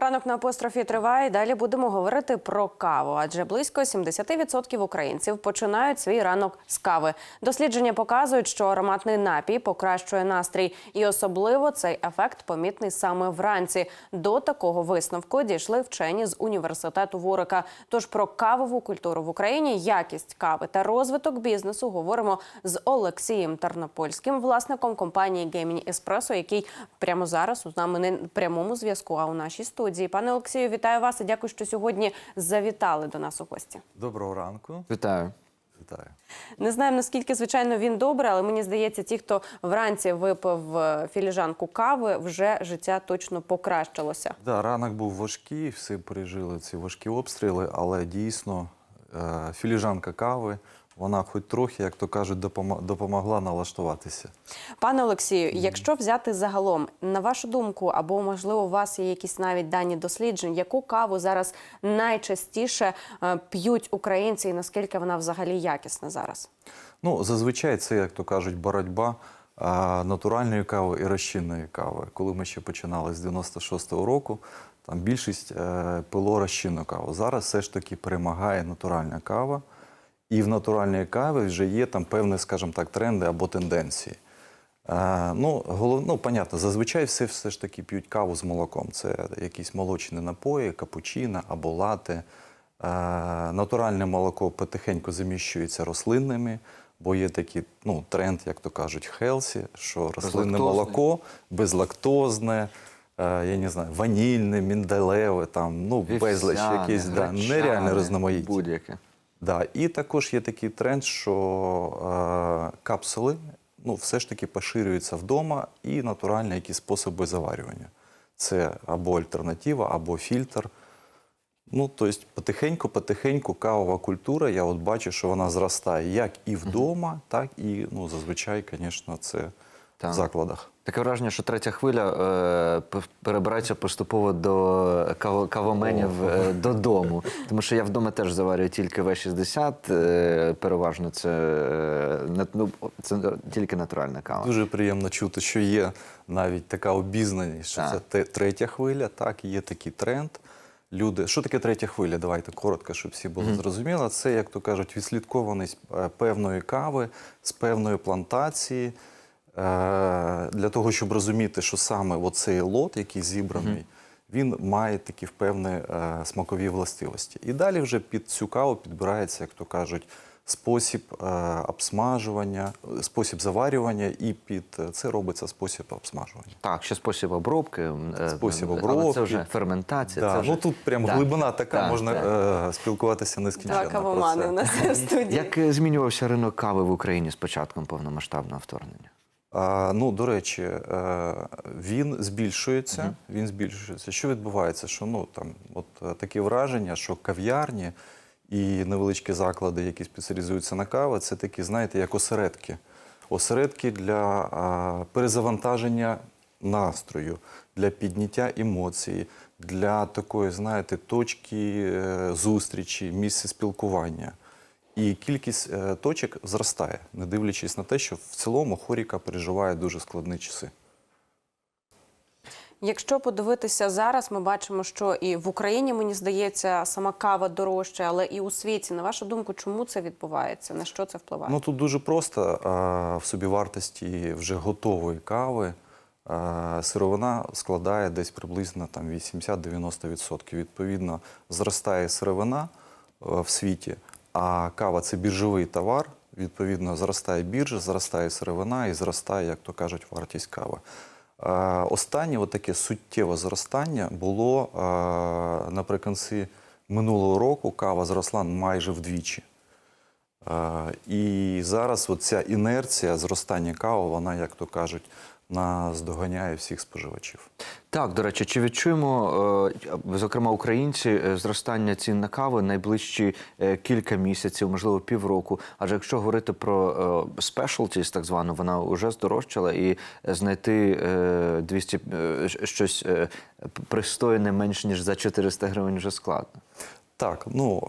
Ранок на апострофі триває. Далі будемо говорити про каву, адже близько 70% українців починають свій ранок з кави. Дослідження показують, що ароматний напій покращує настрій, і особливо цей ефект помітний саме вранці. До такого висновку дійшли вчені з університету Ворика. Тож про кавову культуру в Україні, якість кави та розвиток бізнесу говоримо з Олексієм Тернопольським, власником компанії Геймінь Еспресо, який прямо зараз у нами не прямому зв'язку, а у нашій студії. Пане Олексію, вітаю вас і дякую, що сьогодні завітали до нас у гості. Доброго ранку. Вітаю. Вітаю. Не знаємо наскільки звичайно він добрий, але мені здається, ті, хто вранці випив е, філіжанку кави, вже життя точно покращилося. Да, ранок був важкий, всі пережили ці важкі обстріли, але дійсно е, філіжанка кави, вона хоч трохи, як то кажуть, допомогла налаштуватися. Пане Олексію, якщо взяти загалом, на вашу думку, або можливо у вас є якісь навіть дані досліджень, яку каву зараз найчастіше е, п'ють українці, і наскільки вона взагалі якісна зараз? Ну, зазвичай це, як то кажуть, боротьба е, натуральної кави і розчинної кави. Коли ми ще починали з 96-го року, там більшість е, пило розчинну каву. Зараз все ж таки перемагає натуральна кава. І в натуральній каві вже є там певні, скажімо так, тренди або тенденції. Е, ну, голов... ну, понятно, зазвичай все, все ж таки п'ють каву з молоком. Це якісь молочні напої, капучино або лати. Е, натуральне молоко потихеньку заміщується рослинними, бо є такий ну, тренд, як то кажуть, хелсі, що рослинне молоко безлактозне, е, я не знаю, ванільне, міндалеве, там, ну, Вівсяне, якісь да, нереальне різноманіття. Будь-яке. Да, і також є такий тренд, що е, капсули ну, все ж таки поширюються вдома і натуральні якісь способи заварювання. Це або альтернатива, або фільтр. Ну, тобто, потихеньку-потихеньку кавова культура, я от бачу, що вона зростає як і вдома, так і ну, зазвичай, звісно, це. В закладах. Таке враження, що третя хвиля е, перебирається поступово до кавоменів е, додому. Тому що я вдома теж заварюю тільки В60. Е, переважно це, е, ну, це тільки натуральна кава. Дуже приємно чути, що є навіть така обізнаність, що Так. це те- третя хвиля, так, є такий тренд. Люди, що таке третя хвиля? Давайте коротко, щоб всі було зрозуміло. Це, як то кажуть, відслідкованість е, певної кави з певної плантації. Е, Для того, щоб розуміти, що саме оцей лот, який зібраний, він має такі певні е, смакові властивості. І далі вже під цю каву підбирається, як то кажуть, спосіб е, обсмажування, спосіб заварювання, і під це робиться спосіб обсмажування. Так, ще спосіб обробки. Спосіб Але обробки. це вже ферментація. Да, це вже... Ну тут прям Так, глибина така, так, можна так. Е, спілкуватися нескінченно. Про кавомани у нас в студії. Як змінювався ринок кави в Україні з початком повномасштабного вторгнення? А, ну, до речі, е, він збільшується. Він збільшується. Що відбувається? Що ну там, от е, таке враження, що кав'ярні і невеличкі заклади, які спеціалізуються на каві, це такі, знаєте, як осередки. Осередки для а, перезавантаження настрою, для підняття емоцій, для такої, знаєте, точки е, зустрічі, місця спілкування. І кількість е, точок зростає, не дивлячись на те, що в цілому хоріка переживає дуже складні часи. Якщо подивитися зараз, ми бачимо, що і в Україні, мені здається, сама кава дорожча, але і у світі. На вашу думку, чому це відбувається? На що це впливає? Ну тут дуже просто в собівартості вже готової кави сировина складає десь приблизно там 80-90%. Відповідно, зростає сировина в світі, а кава це біржовий товар. Відповідно, зростає біржа, зростає сировина і зростає, як то кажуть, вартість кави. Е, Останнє таке суттєве зростання було е, наприкінці минулого року. Кава зросла майже вдвічі. Е, І зараз ця інерція зростання кави, вона, як то кажуть, наздоганяє всіх споживачів. Так, до речі, чи відчуємо, е, зокрема, українці, е, зростання цін на каву найближчі е, кілька місяців, можливо, півроку? Адже якщо говорити про specialties, так звану, вона вже здорожчала, і знайти е, 200, е, щось пристойне менш ніж за 400 гривень вже складно. Так, ну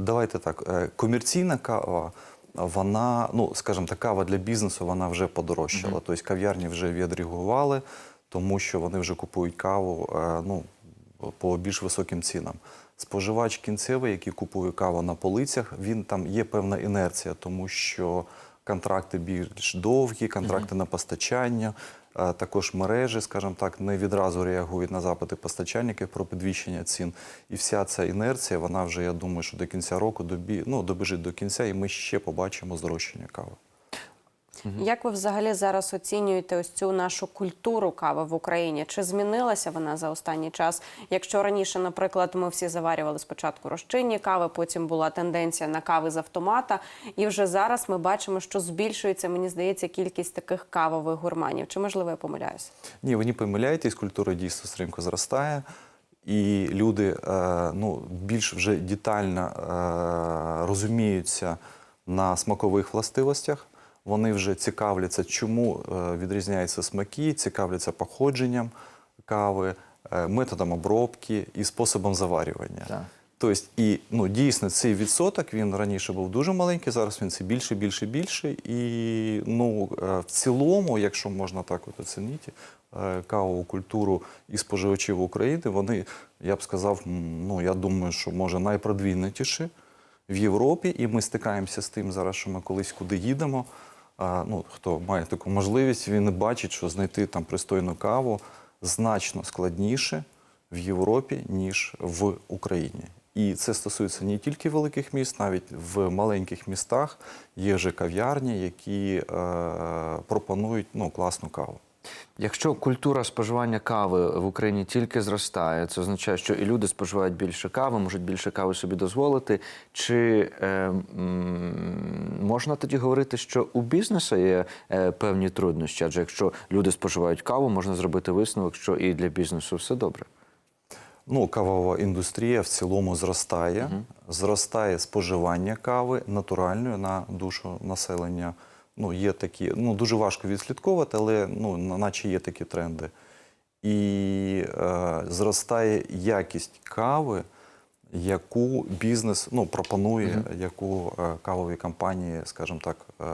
давайте так. Комерційна кава, вона, ну скажімо, так, кава для бізнесу, вона вже подорожчала. Тобто кав'ярні вже відреагували, тому що вони вже купують каву. е, Ну по більш високим цінам. Споживач кінцевий, який купує каву на полицях, він там є певна інерція, тому що контракти більш довгі, контракти на постачання, також мережі, скажімо так, не відразу реагують на запити постачальників про підвищення цін. І вся ця інерція, вона вже, я думаю, що до кінця року добі, ну, добіжить до кінця, і ми ще побачимо здорожчання кави. Як ви взагалі зараз оцінюєте ось цю нашу культуру кави в Україні? Чи змінилася вона за останній час? Якщо раніше, наприклад, ми всі заварювали спочатку розчинні кави, потім була тенденція на кави з автомата, і вже зараз ми бачимо, що збільшується, мені здається, кількість таких кавових гурманів. Чи можливо я помиляюся? Ні, ви не помиляєтесь, культура дійсно стрімко зростає, і люди е, ну, більш вже детально е, розуміються на смакових властивостях. Вони вже цікавляться, чому е, відрізняються смаки, цікавляться походженням кави, е, методом обробки і способом заварювання. Так. Тобто, і ну, дійсно цей відсоток він раніше був дуже маленький, зараз він все більше, більше, більше. І ну, е, в цілому, якщо можна так от оцінити, кавову культуру і споживачів України, вони, я б сказав, ну я думаю, що може найпродвинутіші в Європі, і ми стикаємося з тим зараз, що ми колись куди їдемо. Ну, хто має таку можливість, він бачить, що знайти там пристойну каву значно складніше в Європі, ніж в Україні. І це стосується не тільки великих міст, навіть в маленьких містах є вже кав'ярні, які е, пропонують ну, класну каву. Якщо культура споживання кави в Україні тільки зростає, це означає, що і люди споживають більше кави, можуть більше кави собі дозволити. Чи е, можна тоді говорити, що у бізнесу є е, певні труднощі? Адже якщо люди споживають каву, можна зробити висновок, що і для бізнесу все добре. Ну, кавова індустрія в цілому зростає. Зростає споживання кави натуральної на душу населення. Ну, є такі, ну дуже важко відслідковувати, але ну, на- наче є такі тренди. І е, зростає якість кави, яку бізнес ну, пропонує, яку е, кавові компанії, скажімо так, е,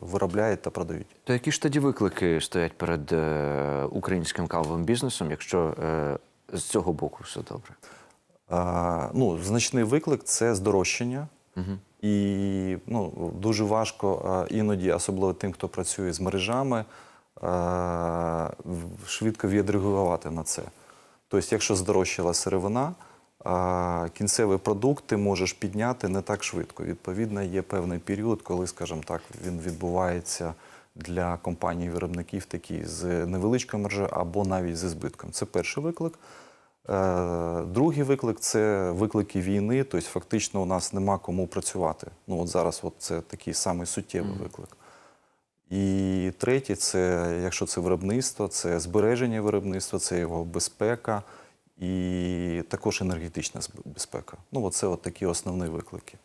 виробляють та продають. То які ж тоді виклики стоять перед е, українським кавовим бізнесом, якщо е, з цього боку все добре? А, ну, значний виклик це здорожчання. І ну, дуже важко іноді, особливо тим, хто працює з мережами, швидко відреагувати на це. Тобто, якщо здорожчала сировина, кінцевий продукт ти можеш підняти не так швидко. Відповідно, є певний період, коли, скажімо так, він відбувається для компаній-виробників такі з невеличкою маржею або навіть зі збитком. Це перший виклик. Е, Другий виклик це виклики війни. Тобто, фактично, у нас нема кому працювати. Ну от зараз, от це такий самий суттєвий виклик. І третє, це якщо це виробництво, це збереження виробництва, це його безпека і також енергетична безпека. Ну, от це от такі основні виклики.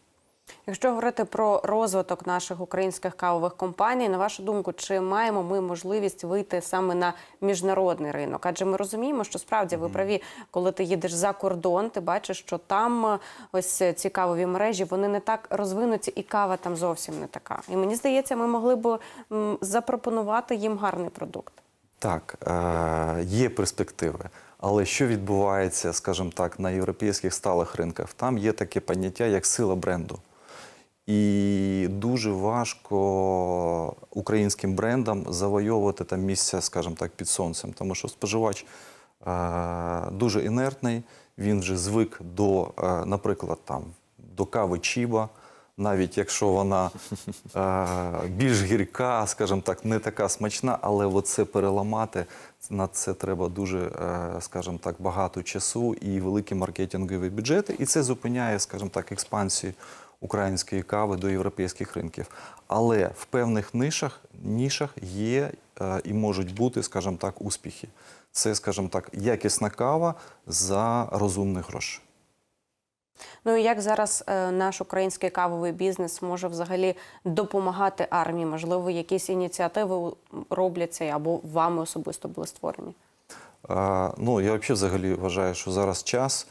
Якщо говорити про розвиток наших українських кавових компаній, на вашу думку, чи маємо ми можливість вийти саме на міжнародний ринок? Адже ми розуміємо, що справді ви праві, коли ти їдеш за кордон, ти бачиш, що там е, ось ці кавові мережі вони не так розвинуті, і кава там зовсім не така. І мені здається, ми могли б запропонувати їм гарний продукт. Так, е, є перспективи. Але що відбувається, скажімо так, на європейських сталих ринках? Там є таке поняття, як сила бренду. І дуже важко українським брендам завойовувати там місця, скажімо так, під сонцем, тому що споживач е, дуже інертний, він вже звик до, е, наприклад, там, до кави Чіба, навіть якщо вона е, більш гірка, скажімо так, не така смачна, але оце переламати, на це треба дуже, е, скажімо так, багато часу і великі маркетингові бюджети. І це зупиняє, скажімо так, експансію української кави до європейських ринків. Але в певних нишах, нішах є е, і можуть бути, скажімо так, успіхи. Це, скажімо так, якісна кава за розумні гроші. Ну і як зараз е, наш український кавовий бізнес може взагалі допомагати армії? Можливо, якісь ініціативи робляться або вами особисто були створені? А, ну, я взагалі вважаю, що зараз час.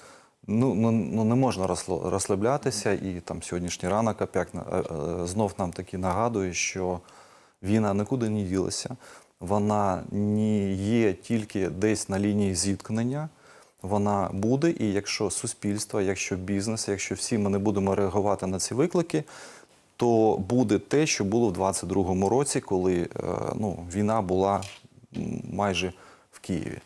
Ну, ну, ну не можна розслаблятися, і там сьогоднішній ранок опять е, е, знов нам таки нагадує, що війна нікуди не ділася. Вона не є тільки десь на лінії зіткнення. вона буде, і якщо суспільство, якщо бізнес, якщо всі ми не будемо реагувати на ці виклики, то буде те, що було в 22-му році, коли е, ну, війна була майже в Києві.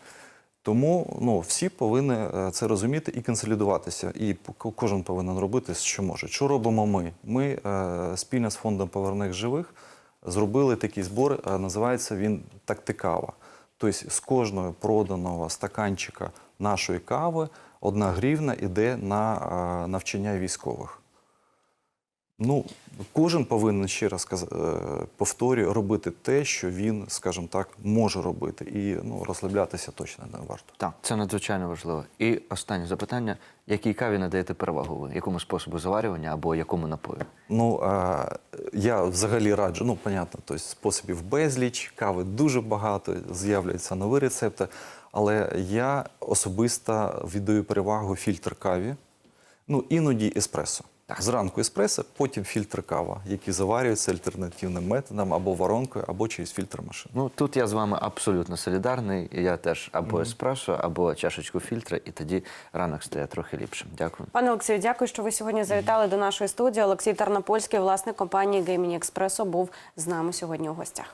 Тому ну, всі повинні е, це розуміти і консолідуватися. І кожен повинен робити, що може. Що робимо ми? Ми е, спільно з фондом Поверних живих зробили такий збор, е, називається він тактикава. Тобто з кожного проданого стаканчика нашої кави одна гривна йде на навчання військових. Ну, кожен повинен ще раз е, повторюю, робити те, що він, скажімо так, може робити. І ну, розслаблятися точно не варто. Так, це надзвичайно важливо. І останнє запитання: якій каві надаєте перевагу ви? Якому способу заварювання або якому напою? Ну, е, я взагалі раджу, ну, понятно, тобто способів безліч, кави дуже багато, з'являються нові рецепти. Але я особисто віддаю перевагу фільтр каві, ну, іноді еспресо. Зранку еспресо, потім фільтр кава, які заварюються альтернативним методом або воронкою, або через фільтр машин. Ну тут я з вами абсолютно солідарний. Я теж або еспресо, або чашечку фільтра, і тоді ранок стає трохи ліпшим. Дякую. Пане Олексію, дякую, що ви сьогодні завітали до нашої студії. Олексій Тарнопольський, власник компанії Гейміні Експресо, був з нами сьогодні у гостях.